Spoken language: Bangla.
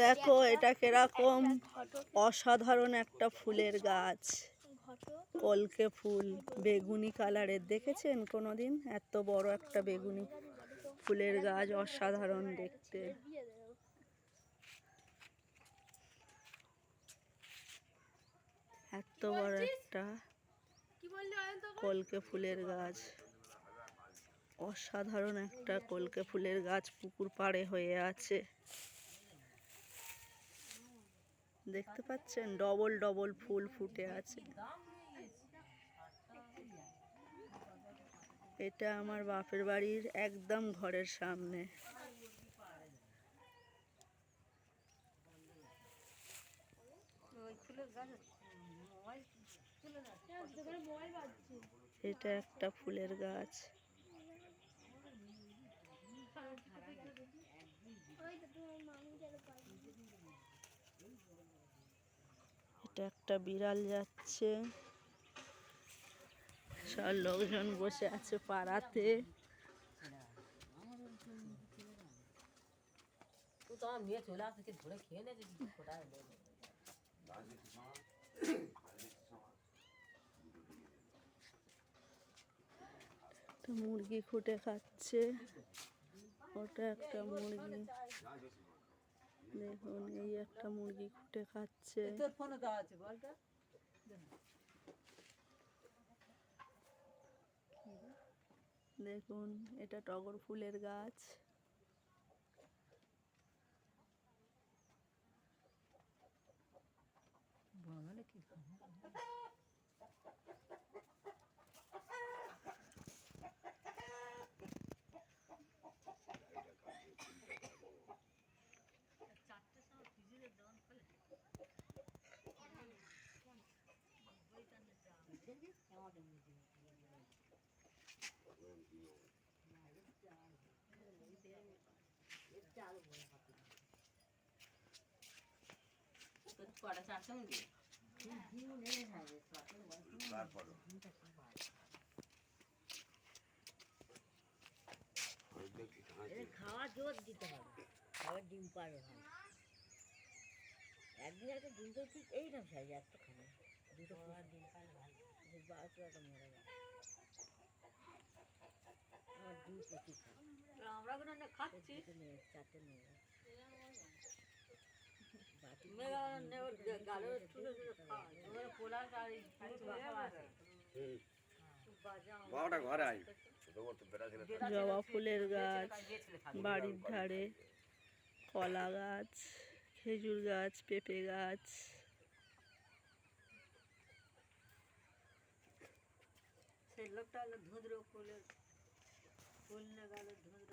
দেখো, এটা কীরকম অসাধারণ একটা ফুলের গাছ। কলকে ফুল, বেগুনি কালারের, দেখেছেন কোনোদিন? এত বড় একটা বেগুনি ফুলের গাছ, অসাধারণ দেখতে। এত বড় একটা কলকে ফুলের গাছ। অসাধারণ একটা কলকে ফুলের গাছ পুকুর পাড়ে হয়ে আছে। দেখতে পাচ্ছেন? ডবল ডবল ফুল ফুটে আছে। এটা আমার বাপের বাড়ির একদম ঘরের সামনে। এটা একটা ফুলের গাছ। এটা একটা বিড়াল যাচ্ছে। সব লোকজন বসে আছে পাড়াতে। মুরগি খুঁটে খাচ্ছে। ওটা একটা মুরগি। দেখুন এই একটা মুরগি খুঁটে খাচ্ছে। তোর ফোনে দেওয়া আছে বলটা দেখুন এটা টগর ফুলের গাছ। বাঙালি কি? কটা চারশো দিয়ে খাওয়া জোর দিতে হবে খাবার ডিম পারে হয় একদিন একটা ডিম তো ঠিক এই না সাইজ একটা খাবে দুটো খাবার ডিম পারে ভালো আমার কোনো খাচ্ছি। চারটে নিয়ে জবা ফুলের গাছ বাড়ির ধারে কলা গাছ খেজুর গাছ পেঁপে গাছ। সেই লোকটা হলো ধুঁধরো ফুলের ফুল না গেল ধুঁধরো